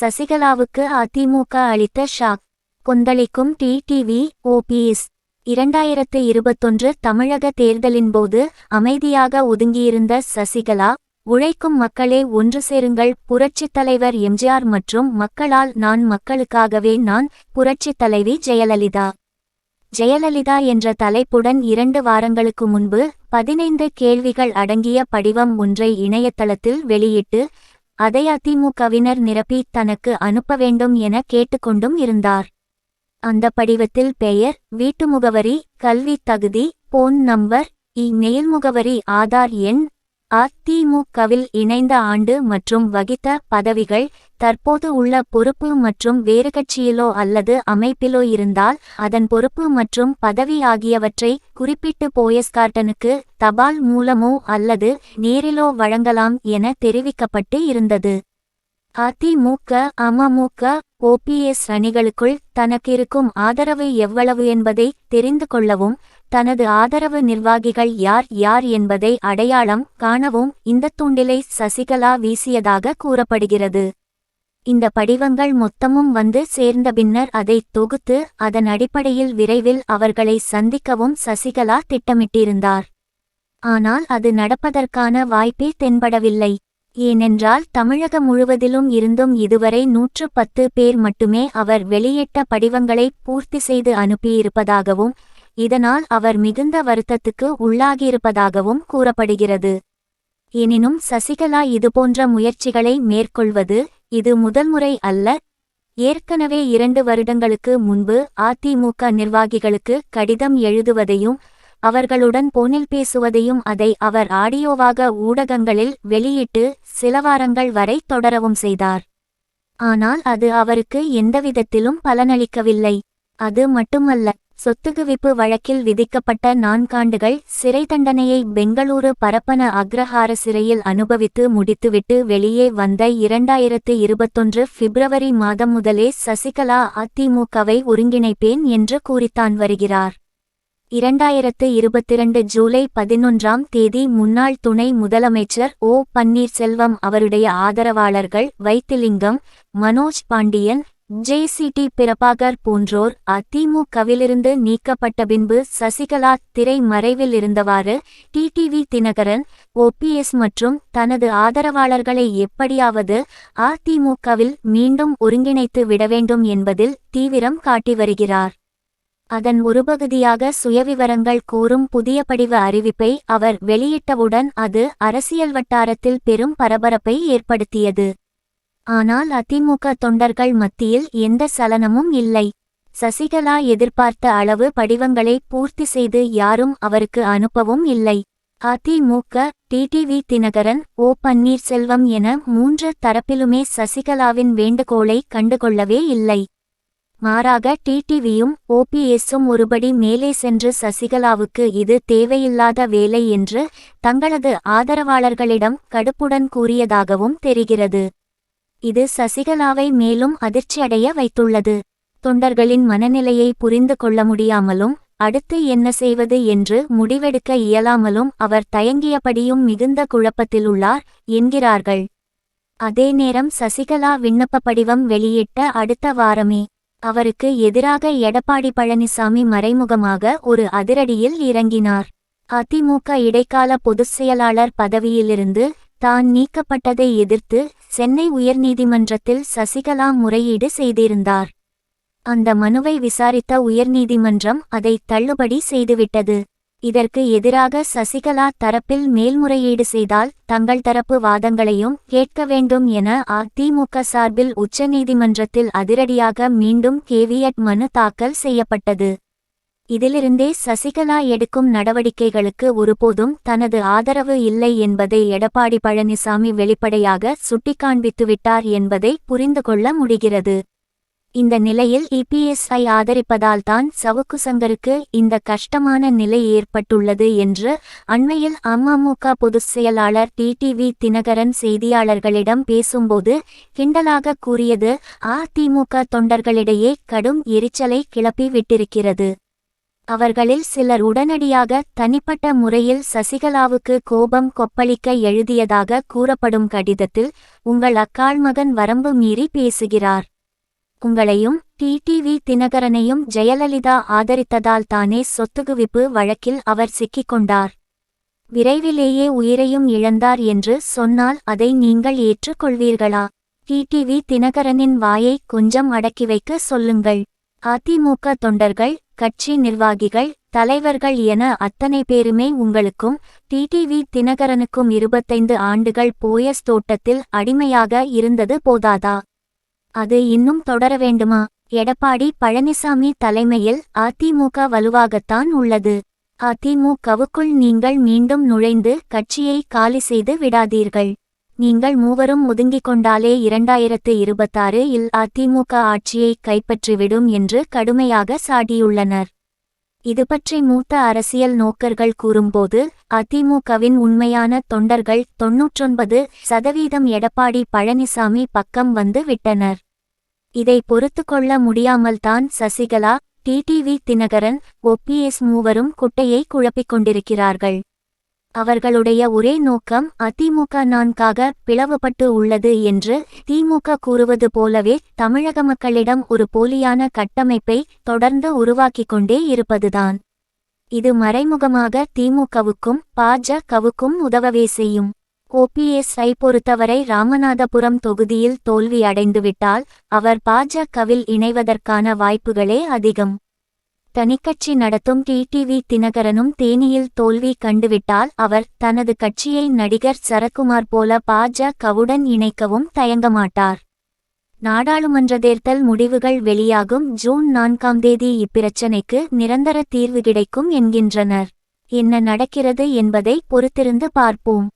சசிகலாவுக்கு அதிமுக அளித்த shock. கொந்தளிக்கும் TTV OPS. இரண்டாயிரத்து இருபத்தொன்று தமிழக தேர்தலின் போது அமைதியாக ஒதுங்கியிருந்த சசிகலா உழைக்கும் மக்களே ஒன்று சேருங்கள் புரட்சித் தலைவர் எம்ஜிஆர் மற்றும் மக்களால் நான் மக்களுக்காகவே நான் புரட்சித் தலைவி ஜெயலலிதா. ஜெயலலிதா என்ற தலைப்புடன் இரண்டு வாரங்களுக்கு முன்பு பதினைந்து கேள்விகள் அடங்கிய படிவம் ஒன்றை இணையதளத்தில் வெளியிட்டு அதை அதிமுகவினர் நிரப்பி தனக்கு அனுப்ப வேண்டும் என கேட்டுக்கொண்டும் இருந்தார். அந்த படிவத்தில் பெயர் வீட்டு முகவரி கல்வி தகுதி போன் நம்பர் இமெயில் முகவரி ஆதார் எண் அதிமுகவில் இணைந்த ஆண்டு மற்றும் வகித்த பதவிகள் தற்போது உள்ள பொறுப்பு மற்றும் வேறு கட்சியிலோ அல்லது அமைப்பிலோ இருந்தால் அதன் பொறுப்பு மற்றும் பதவி ஆகியவற்றை குறிப்பிட்டு போயஸ்கார்டனுக்கு தபால் மூலமோ அல்லது நேரிலோ வழங்கலாம் என தெரிவிக்கப்பட்டு இருந்தது. அதிமுக அமமுக ஓபிஎஸ் அணிகளுக்குள் தனக்கிருக்கும் ஆதரவு எவ்வளவு என்பதை தெரிந்து கொள்ளவும் தனது ஆதரவு நிர்வாகிகள் யார் யார் என்பதை அடையாளம் காணவும் இந்த தூண்டிலை சசிகலா வீசியதாக கூறப்படுகிறது. இந்த படிவங்கள் மொத்தமும் வந்து சேர்ந்த பின்னர் அதை தொகுத்து அதன் அடிப்படையில் விரைவில் அவர்களை சந்திக்கவும் சசிகலா திட்டமிட்டிருந்தார். ஆனால் அது நடப்பதற்கான வாய்ப்பே தென்படவில்லை. ஏனென்றால் தமிழகம் முழுவதிலும் இருந்தும் இதுவரை நூற்று பத்து பேர் மட்டுமே அவர் வெளியிட்ட படிவங்களை பூர்த்தி செய்து அனுப்பியிருப்பதாகவும் இதனால் அவர் மிகுந்த வருத்தத்துக்கு உள்ளாகியிருப்பதாகவும் கூறப்படுகிறது. எனினும் சசிகலா இதுபோன்ற முயற்சிகளை மேற்கொள்வது இது முதல் முறை அல்ல. ஏற்கனவே இரண்டு வருடங்களுக்கு முன்பு அதிமுக நிர்வாகிகளுக்கு கடிதம் எழுதுவதையும் அவர்களுடன் போனில் பேசுவதையும் அதை அவர் ஆடியோவாக ஊடகங்களில் வெளியிட்டு சில வாரங்கள் வரை தொடரவும் செய்தார். ஆனால் அது அவருக்கு எந்தவிதத்திலும் பலனளிக்கவில்லை. அது மட்டுமல்ல சொத்துகுவிப்பு வழக்கில் விதிக்கப்பட்ட நான்காண்டுகள் சிறை தண்டனையை பெங்களூரு பரப்பன அக்ரஹார சிறையில் அனுபவித்து முடித்துவிட்டு வெளியே வந்த இரண்டாயிரத்து இருபத்தொன்று பிப்ரவரி மாதம் முதலே சசிகலா அதிமுகவை ஒருங்கிணைப்பேன் என்று கூறித்தான் வருகிறார். இரண்டாயிரத்து இருபத்திரண்டு ஜூலை பதினொன்றாம் தேதி முன்னாள் துணை முதலமைச்சர் ஓ. பன்னீர்செல்வம் அவருடைய ஆதரவாளர்கள் வைத்திலிங்கம் மனோஜ் பாண்டியன் ஜேசிடி பிரபாகர் போன்றோர் அதிமுகவிலிருந்து நீக்கப்பட்ட பின்பு சசிகலா திரை மறைவில் இருந்தவாறு டிடிவி தினகரன் ஓபிஎஸ் மற்றும் தனது ஆதரவாளர்களை எப்படியாவது அதிமுகவில் மீண்டும் ஒருங்கிணைத்து விட வேண்டும் என்பதில் தீவிரம் காட்டி வருகிறார். அதன் ஒரு பகுதியாக சுயவிவரங்கள் கூறும் புதிய படிவ அறிவிப்பை அவர் வெளியிட்டவுடன் அது அரசியல் வட்டாரத்தில் பெரும் பரபரப்பை ஏற்படுத்தியது. ஆனால் அதிமுக தொண்டர்கள் மத்தியில் எந்த சலனமும் இல்லை. சசிகலா எதிர்பார்த்த அளவு படிவங்களை பூர்த்தி செய்து யாரும் அவருக்கு அனுப்பவும் இல்லை. அதிமுக டிடிவி தினகரன் ஓ. பன்னீர்செல்வம் என மூன்று தரப்பிலுமே சசிகலாவின் வேண்டுகோளை கண்டுகொள்ளவே இல்லை. மாறாக டிடிவியும் ஓபிஎஸ்ஸும் ஒருபடி மேலே சென்று சசிகலாவுக்கு இது தேவையில்லாத வேலை என்று தங்களது ஆதரவாளர்களிடம் கடுப்புடன் கூறியதாகவும் தெரிகிறது. இது சசிகலாவை மேலும் அதிர்ச்சியடைய வைத்துள்ளது. தொண்டர்களின் மனநிலையை புரிந்து கொள்ள முடியாமலும் அடுத்து என்ன செய்வது என்று முடிவெடுக்க இயலாமலும் அவர் தயங்கியபடியும் மிகுந்த குழப்பத்திலுள்ளார் என்கிறார்கள். அதே நேரம் சசிகலா விண்ணப்ப படிவம் வெளியிட்ட அடுத்த வாரமே. அவருக்கு எதிராக எடப்பாடி பழனிசாமி மறைமுகமாக ஒரு அதிரடியில் இறங்கினார். அதிமுக இடைக்கால பொதுச் செயலாளர் பதவியிலிருந்து தான் நீக்கப்பட்டதை எதிர்த்து சென்னை உயர்நீதிமன்றத்தில் சசிகலா முறையீடு செய்திருந்தார். அந்த மனுவை விசாரித்த உயர்நீதிமன்றம் அதை தள்ளுபடி செய்துவிட்டது. இதற்கு எதிராக சசிகலா தரப்பில் மேல்முறையீடு செய்தால் தங்கள் தரப்பு வாதங்களையும் கேட்க வேண்டும் என அதிமுக சார்பில் உச்சநீதிமன்றத்தில் அதிரடியாக மீண்டும் கேவியட் மனு தாக்கல் செய்யப்பட்டது. இதிலிருந்தே சசிகலா எடுக்கும் நடவடிக்கைகளுக்கு ஒருபோதும் தனது ஆதரவு இல்லை என்பதை எடப்பாடி பழனிசாமி வெளிப்படையாக சுட்டிக்காண்பித்துவிட்டார் என்பதை புரிந்து கொள்ள முடிகிறது. இந்த நிலையில் இபிஎஸ்ஐ ஆதரிப்பதால்தான் சவுக்கு சங்கருக்கு இந்த கஷ்டமான நிலை ஏற்பட்டுள்ளது என்று அண்மையில் அமமுக பொதுச் செயலாளர் டிடிவி தினகரன் செய்தியாளர்களிடம் பேசும்போது கிண்டலாக கூறியது அதிமுக தொண்டர்களிடையே கடும் எரிச்சலை கிளப்பி விட்டிருக்கிறது. அவர்களில் சிலர் உடனடியாக தனிப்பட்ட முறையில் சசிகலாவுக்கு கோபம் கொப்பளிக்க எழுதியதாக கூறப்படும் கடிதத்தில் உங்கள் அக்காள் மகன் வரம்பு மீறி பேசுகிறார். உங்களையும் டிடிவி தினகரனையும் ஜெயலலிதா ஆதரித்ததால் தானே சொத்துகுவிப்பு வழக்கில் அவர் சிக்கிக்கொண்டார் விரைவிலேயே உயிரையும் இழந்தார் என்று சொன்னால் அதை நீங்கள் ஏற்றுக்கொள்வீர்களா டிடிவி தினகரனின் வாயை கொஞ்சம் அடக்கி வைக்க சொல்லுங்கள். அதிமுக தொண்டர்கள் கட்சி நிர்வாகிகள் தலைவர்கள் என அத்தனை பேருமே உங்களுக்கும் டிடிவி தினகரனுக்கும் இருபத்தைந்து ஆண்டுகள் போயஸ் தோட்டத்தில் அடிமையாக இருந்தது போதாதா? அது இன்னும் தொடர வேண்டுமா? எடப்பாடி பழனிசாமி தலைமையில் அதிமுக வலுவாகத்தான் உள்ளது. அதிமுகவுக்குள் நீங்கள் மீண்டும் நுழைந்து கட்சியை காலி செய்து விடாதீர்கள். நீங்கள் மூவரும் ஒதுங்கிக் கொண்டாலே இரண்டாயிரத்து இருபத்தாறு இல் அதிமுக ஆட்சியை கைப்பற்றிவிடும் என்று கடுமையாக சாடியுள்ளனர். இதுபற்றி மூத்த அரசியல் நோக்கர்கள் கூறும்போது அதிமுகவின் உண்மையான தொண்டர்கள் தொன்னூற்றொன்பது சதவீதம் எடப்பாடி பழனிசாமி பக்கம் வந்து விட்டனர். இதை பொறுத்து கொள்ள முடியாமல்தான் சசிகலா டிடிவி தினகரன் ஒபிஎஸ் மூவரும் குட்டையை குழப்பிக் கொண்டிருக்கிறார்கள். அவர்களுடைய ஒரே நோக்கம் அதிமுக நான்காக பிளவுபட்டு உள்ளது என்று திமுக கூறுவது போலவே தமிழக மக்களிடம் ஒரு போலியான கட்டமைப்பை தொடர்ந்து உருவாக்கிக் கொண்டே இருப்பதுதான். இது மறைமுகமாக திமுகவுக்கும் பாஜகவுக்கும் உதவவே செய்யும். ஓபிஎஸ்ஐ பொறுத்தவரை ராமநாதபுரம் தொகுதியில் தோல்வி அடைந்துவிட்டால் அவர் பாஜகவில் இணைவதற்கான வாய்ப்புகளே அதிகம். தனிக்கட்சி நடத்தும் டிடிவி தினகரனும் தேனியில் தோல்வி கண்டுவிட்டால் அவர் தனது கட்சியை நடிகர் சரத்குமார் போல பாஜகவுடன் இணைக்கவும் தயங்கமாட்டார். நாடாளுமன்ற தேர்தல் முடிவுகள் வெளியாகும் ஜூன் நான்காம் தேதி இப்பிரச்சினைக்கு நிரந்தர தீர்வு கிடைக்கும் என்கின்றனர். என்ன நடக்கிறது என்பதை பொறுத்திருந்து பார்ப்போம்.